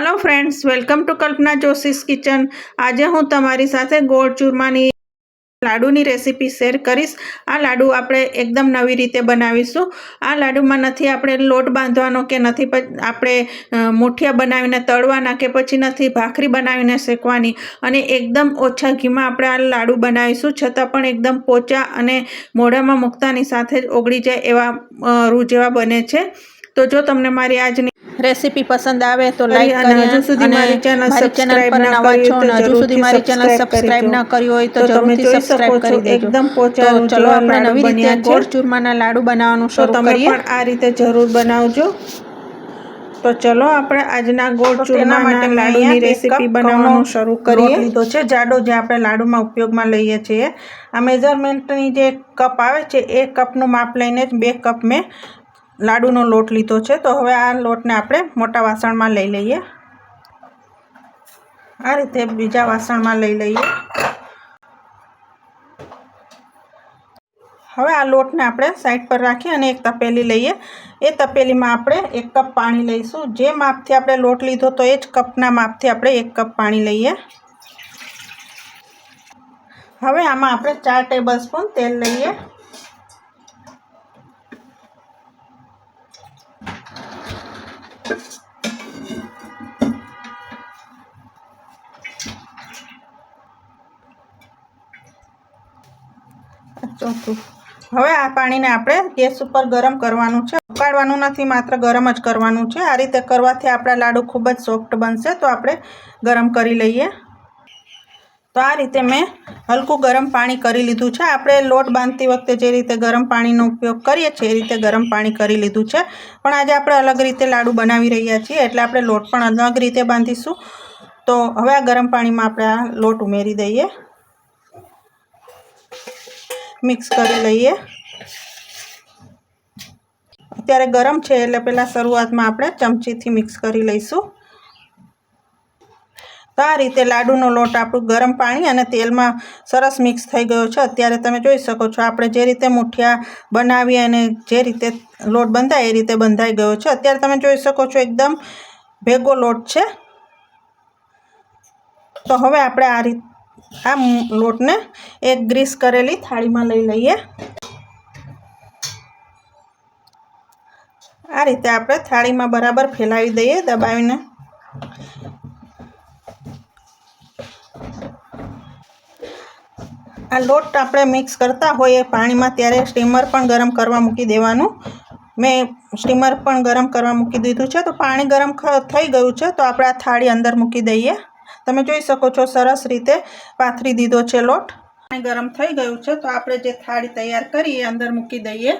Hello friends welcome to Kalpana Joshi's kitchen આજે હું તમારી સાથે ગોળ ચૂરમાની લાડુની રેસીપી શેર કરીશ. આ લાડુ આપણે એકદમ નવી રીતે બનાવીશું. આ લાડુમાં નથી આપણે લોટ બાંધવાનો કે નથી આપણે મૂઠિયા બનાવીને તળવાના કે પછી નથી ભાખરી બનાવીને શેકવાની. અને એકદમ ઓછા ઘીમાં આપણે આ લાડુ બનાવીશું. છતાં પણ એકદમ પોચા અને મોઢામાં મૂકતાની સાથે જ ઓગળી જાય એવા રૂ જેવા બને છે. તો જો તમને મારી આજની રેસીપી પસંદ આવે તો લાઈક કરી હજુ સુધી મારી ચેનલ સબસ્ક્રાઇબ પર ના નવા છો અને હજુ સુધી મારી ચેનલ સબસ્ક્રાઇબ ના કરી હોય તો જરૂરથી સબસ્ક્રાઇબ કરી દેજો. એકદમ પોચા ચલો આપણે નવી રીતે ગોળ ચૂરમાના લાડુ બનાવવાનું શરૂ તમે પણ આ રીતે જરૂર બનાવજો. તો ચલો આપણે આજના ગોળ ચૂરના માટે લાડુની રેસીપી બનાવવાનું શરૂ કરીએ. લીધો લીધો છે. જાડો જે આપણે લાડુમાં ઉપયોગમાં લઈએ છીએ. આ મેઝરમેન્ટની જે કપ આવે છે એ કપનું માપ લઈને જ બે કપ મેં લાડુનો લોટ લીધો છે. તો હવે આ લોટને આપણે મોટા વાસણમાં લઈ લઈએ. આ રીતે બીજા વાસણમાં લઈ લઈએ. હવે આ લોટને આપણે સાઈડ પર રાખી અને એક તપેલી લઈએ. એ તપેલીમાં આપણે એક કપ પાણી લઈશું. જે માપથી આપણે લોટ લીધો તો એ જ કપના માપથી આપણે એક કપ પાણી લઈએ. હવે આમાં આપણે ચાર ટેબલ સ્પૂન તેલ લઈએ. ચોથું હવે આ પાણીને આપણે ગેસ ઉપર ગરમ કરવાનું છે. ઉકાળવાનું નથી, માત્ર ગરમ જ કરવાનું છે. આ રીતે કરવાથી આપણા લાડુ ખૂબ જ સોફ્ટ બનશે, તો આપણે ગરમ કરી લઈએ. તો આ રીતે મેં હલકું ગરમ પાણી કરી લીધું છે. આપણે લોટ બાંધતી વખતે જે રીતે ગરમ પાણીનો ઉપયોગ કરીએ છીએ, એ રીતે ગરમ પાણી કરી લીધું છે. પણ આજે આપણે અલગ રીતે લાડુ બનાવી રહ્યા છીએ, એટલે આપણે લોટ પણ અલગ રીતે બાંધીશું. તો હવે આ ગરમ પાણીમાં આપણે આ લોટ ઉમેરી દઈએ. મિક્સ કરી લઈએ. અત્યારે ગરમ છે એટલે પહેલાં શરૂઆતમાં આપણે ચમચીથી મિક્સ કરી લઈશું. તો આ રીતે લાડુનો લોટ આપણું ગરમ પાણી અને તેલમાં સરસ મિક્સ થઈ ગયો છે. અત્યારે તમે જોઈ શકો છો આપણે જે રીતે મુઠિયા બનાવી અને જે રીતે લોટ બંધાય એ રીતે બંધાઈ ગયો છે. અત્યારે તમે જોઈ શકો છો એકદમ ભેગો લોટ છે. તો હવે આપણે આ રીત આ લોટને એક ગ્રીસ કરેલી થાળીમાં લઈ લઈએ. આ રીતે આપણે થાળીમાં બરાબર ફેલાવી દઈએ દબાવીને. આ લોટ આપણે મિક્સ કરતા હોઈએ પાણીમાં ત્યારે સ્ટીમર પણ ગરમ કરવા મૂકી દેવાનું. મેં સ્ટીમર પણ ગરમ કરવા મૂકી દીધું છે, તો પાણી ગરમ થઈ ગયું છે, તો આપણે આ થાળી અંદર મૂકી દઈએ. તમે જોઈ શકો છો, સરસ રીતે પાથરી દીધો છે લોટ. અને ગરમ થઈ ગયું છે, તો આપણે જે થાળી તૈયાર કરી એ અંદર મૂકી દઈએ.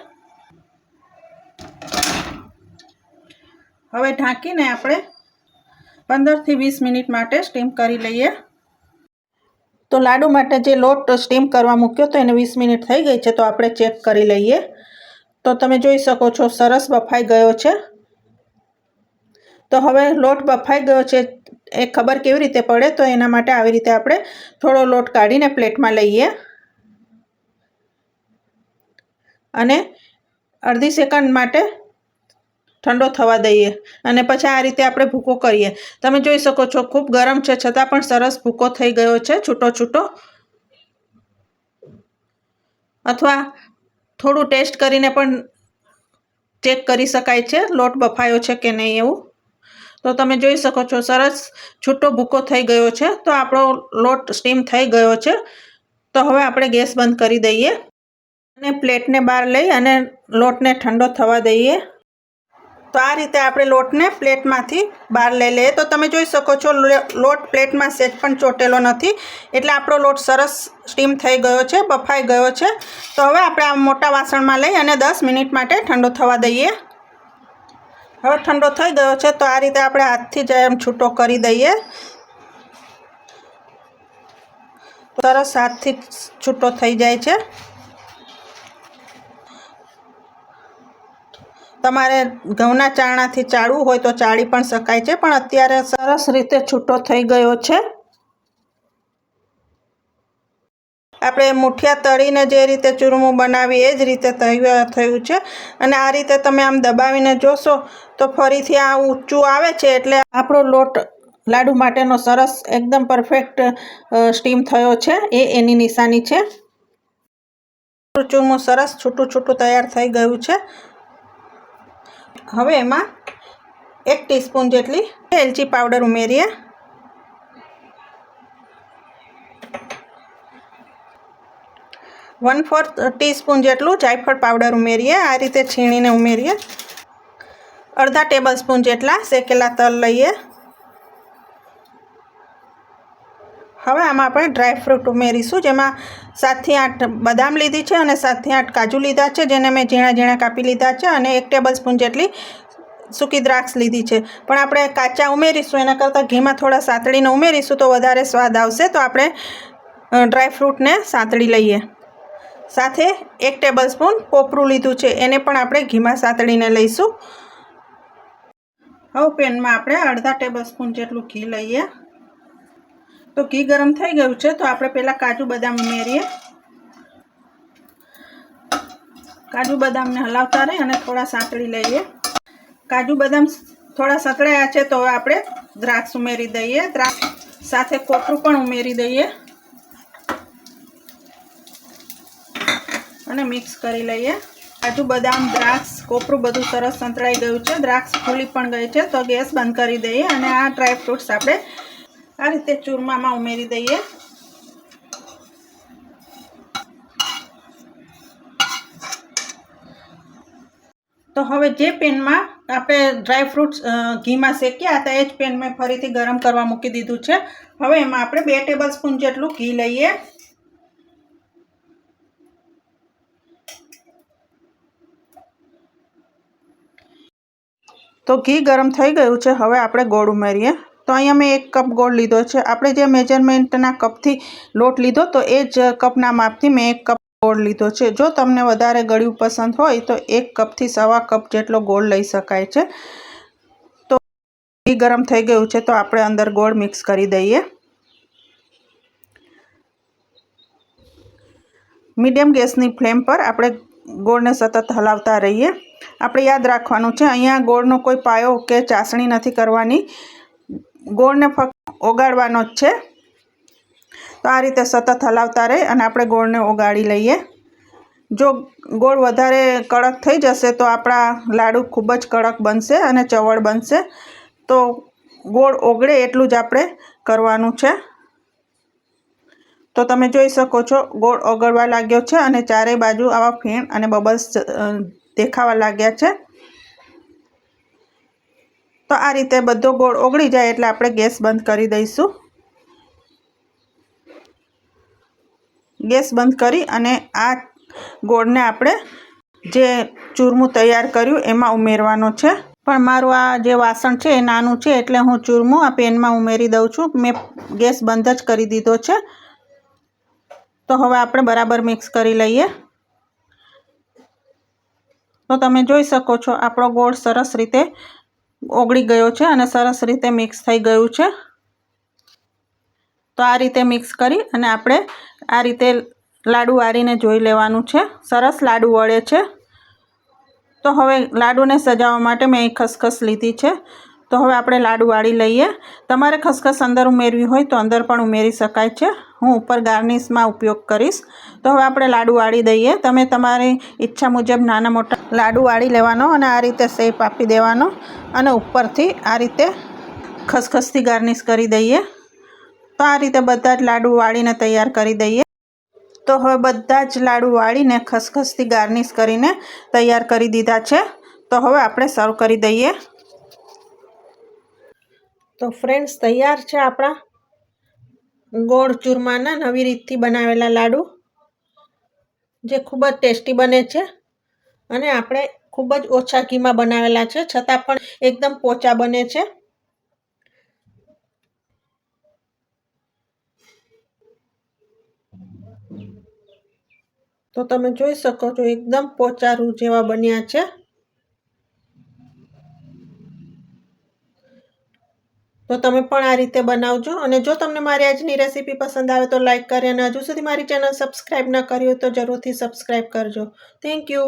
હવે ઢાંકીને આપણે પંદરથી વીસ મિનિટ માટે સ્ટીમ કરી લઈએ. તો લાડુ માટે જે લોટ સ્ટીમ કરવા મૂક્યો તો એને વીસ મિનિટ થઈ ગઈ છે, તો આપણે ચેક કરી લઈએ. તો તમે જોઈ શકો છો, સરસ બફાઈ ગયો છે. તો હવે લોટ બફાઈ ગયો છે એ ખબર કેવી રીતે પડે તો એના માટે આવી રીતે આપણે થોડો લોટ કાઢીને પ્લેટમાં લઈએ. અને અડધી સેકન્ડ માટે ઠંડો થવા દઈએ. અને પછી આ રીતે આપણે ભૂકો કરીએ. તમે જોઈ શકો છો, ખૂબ ગરમ છે, છતાં પણ સરસ ભૂકો થઈ ગયો છે, છૂટો છૂટો. અથવા થોડું ટેસ્ટ કરીને પણ ચેક કરી શકાય છે, લોટ બફાયો છે કે નહીં એવું. તો તમે જોઈ શકો છો, સરસ છૂટો ભૂકો થઈ ગયો છે. તો આપણો લોટ સ્ટીમ થઈ ગયો છે. તો હવે આપણે ગેસ બંધ કરી દઈએ અને પ્લેટને બહાર લઈ અને લોટને ઠંડો થવા દઈએ. તો આ રીતે આપણે લોટને પ્લેટમાંથી બહાર લઈ લઈએ. તો તમે જોઈ શકો છો લોટ પ્લેટમાં સેજ પણ ચોટેલો નથી. એટલે આપણો લોટ સરસ સ્ટીમ થઈ ગયો છે, બફાઈ ગયો છે. તો હવે આપણે આ મોટા વાસણમાં લઈ અને દસ મિનિટ માટે ઠંડો થવા દઈએ. હવે ઠંડો થઈ ગયો છે તો આ રીતે આપણે હાથથી જ એમ છૂટો કરી દઈએ. સરસ હાથથી છૂટો થઈ જાય છે. તમારે ઘઉંના ચારણાથી ચાળવું હોય તો ચાળી પણ શકાય છે, પણ અત્યારે સરસ રીતે છૂટો થઈ ગયો છે. આપણે મુઠિયા તળીને જે રીતે ચૂરમું બનાવી એ જ રીતે થયું છે. અને આ રીતે તમે આમ દબાવીને જોશો તો ફરીથી આ ઊંચું આવે છે એટલે આપણો લોટ લાડુ માટેનો સરસ એકદમ પરફેક્ટ સ્ટીમ થયો છે. એ એની નિશાની છે. ચૂરમું સરસ છૂટું છૂટું તૈયાર થઈ ગયું છે. હવે એમાં એક ટીસ્પૂન જેટલી એલચી પાવડર ઉમેરીએ. વન ફોર્થ ટીસ્પૂન જેટલું જાયફળ પાવડર ઉમેરીએ, આ રીતે છીણીને ઉમેરીએ. અડધા ટેબલ સ્પૂન જેટલા શેકેલા તલ લઈએ. હવે આમાં આપણે ડ્રાયફ્રૂટ ઉમેરીશું, જેમાં સાતથી આઠ બદામ લીધી છે અને સાતથી આઠ કાજુ લીધા છે, જેને મેં ઝીણા ઝીણા કાપી લીધા છે અને એક ટેબલ સ્પૂન જેટલી સૂકી દ્રાક્ષ લીધી છે. પણ આપણે કાચા ઉમેરીશું, એના કરતાં ઘીમાં થોડા સાતળીને ઉમેરીશું તો વધારે સ્વાદ આવશે, તો આપણે ડ્રાયફ્રૂટને સાતળી લઈએ. સાથે એક ટેબલ સ્પૂન કોપરું લીધું છે. એને પણ આપણે ઘીમાં સાતળીને લઈશું. હવે પેનમાં આપણે અડધા ટેબલ સ્પૂન જેટલું ઘી લઈએ. તો ઘી ગરમ થઈ ગયું છે, તો આપણે પહેલાં કાજુ બદામ ઉમેરીએ. કાજુ બદામને હલાવતા રહે અને થોડા સાંતળી લઈએ. કાજુ બદામ થોડા સતળાયા છે, તો હવે આપણે દ્રાક્ષ ઉમેરી દઈએ. દ્રાક્ષ સાથે કોપરું પણ ઉમેરી દઈએ. અને મિક્સ કરી લઈએ. કાજુ બદામ, દ્રાક્ષ, કોપરું બધું સરસ સંતળાઈ ગયું છે. દ્રાક્ષ ફૂલી પણ ગઈ છે, તો ગેસ બંધ કરી દઈએ અને આ ડ્રાય ફ્રૂટ્સ આપણે આ રીતે ચૂરમામાં ઉમેરી દઈએ. તો હવે જે પેનમાં આપણે ડ્રાય ફ્રૂટ્સ ઘીમાં શેક્યા હતા, એ જ પેન મેં ફરીથી ગરમ કરવા મૂકી દીધું છે. હવે એમાં આપણે બે ટેબલ સ્પૂન જેટલું ઘી લઈએ. તો ઘી ગરમ થઈ ગયું છે. હવે આપણે ગોળ ઉમેરીએ. તો અહીંયા મેં એક કપ ગોળ લીધો છે. આપણે જે મેજરમેન્ટના કપથી લોટ લીધો તો એ જ કપના માપથી મેં એક કપ ગોળ લીધો છે. જો તમને વધારે ગળ્યું પસંદ હોય તો એક કપથી સવા કપ જેટલો ગોળ લઈ શકાય છે. તો ઘી ગરમ થઈ ગયું છે તો આપણે અંદર ગોળ મિક્સ કરી દઈએ. મીડિયમ ગેસની ફ્લેમ પર આપણે ગોળને સતત હલાવતા રહીએ. આપણે યાદ રાખવાનું છે, અહીંયા ગોળનો કોઈ પાયો કે ચાસણી નથી કરવાની. ગોળને ફક્ત ઓગાળવાનો જ છે. તો આ રીતે સતત હલાવતા રહે અને આપણે ગોળને ઓગાળી લઈએ. જો ગોળ વધારે કડક થઈ જશે તો આપણા લાડુ ખૂબ જ કડક બનશે અને ચવળ બનશે. તો ગોળ ઓગળે એટલું જ આપણે કરવાનું છે. તો તમે જોઈ શકો છો, ગોળ ઓગળવા લાગ્યો છે અને ચારેય બાજુ આવા ફીણ અને બબલ્સ દેખાવા લાગ્યા છે. તો આ રીતે બધો ગોળ ઓગળી જાય એટલે આપણે ગેસ બંધ કરી દઈશું. ગેસ બંધ કરી અને આ ગોળને આપણે જે ચૂરમું તૈયાર કર્યું એમાં ઉમેરવાનો છે. પણ મારું આ જે વાસણ છે એ નાનું છે એટલે હું ચૂરમું આ પેનમાં ઉમેરી દઉં છું. મેં ગેસ બંધ જ કરી દીધો છે. તો હવે આપણે બરાબર મિક્સ કરી લઈએ. તો તમે જોઈ શકો છો, આપણો ગોળ સરસ રીતે ઓગળી ગયો છે અને સરસ રીતે મિક્સ થઈ ગયું છે. તો આ રીતે મિક્સ કરી અને આપણે આ રીતે લાડુ વાળીને જોઈ લેવાનું છે. સરસ લાડુ વળે છે. તો હવે લાડુને સજાવવા માટે મેં ખસખસ લીધી છે. તો હવે આપણે લાડુ વાળી લઈએ. તમારે ખસખસ અંદર ઉમેરવી હોય તો અંદર પણ ઉમેરી શકાય છે. હું ઉપર ગાર્નિશમાં ઉપયોગ કરીશ. તો હવે આપણે લાડુ વાળી દઈએ. તમે તમારી ઈચ્છા મુજબ નાના મોટા લાડુ વાળી લેવાનો અને આ રીતે શેપ આપી દેવાનો અને ઉપરથી આ રીતે ખસખસથી ગાર્નિશ કરી દઈએ. તો આ રીતે બધા જ લાડુ વાળીને તૈયાર કરી દઈએ. તો હવે બધા જ લાડુ વાળીને ખસખસથી ગાર્નિશ કરીને તૈયાર કરી દીધા છે. તો હવે આપણે સર્વ કરી દઈએ. તો ફ્રેન્ડ્સ તૈયાર છે આપણા? ગોળ ચૂરમાના નવી રીતથી બનાવેલા લાડુ, જે ખૂબ જ ટેસ્ટી બને છે અને આપણે ખૂબ જ ઓછા ઘીમાં બનાવેલા છે, છતાં પણ એકદમ પોચા બને છે. તો તમે જોઈ શકો છો, એકદમ પોચારું જેવા બન્યા છે. તો તમે પણ આ રીતે બનાવજો અને જો તમને મારી આજની રેસીપી પસંદ આવે તો લાઇક કરી અને હજુ સુધી મારી ચેનલ સબસ્ક્રાઈબ ન કરી હોય તો જરૂરથી સબસ્ક્રાઈબ કરજો. Thank you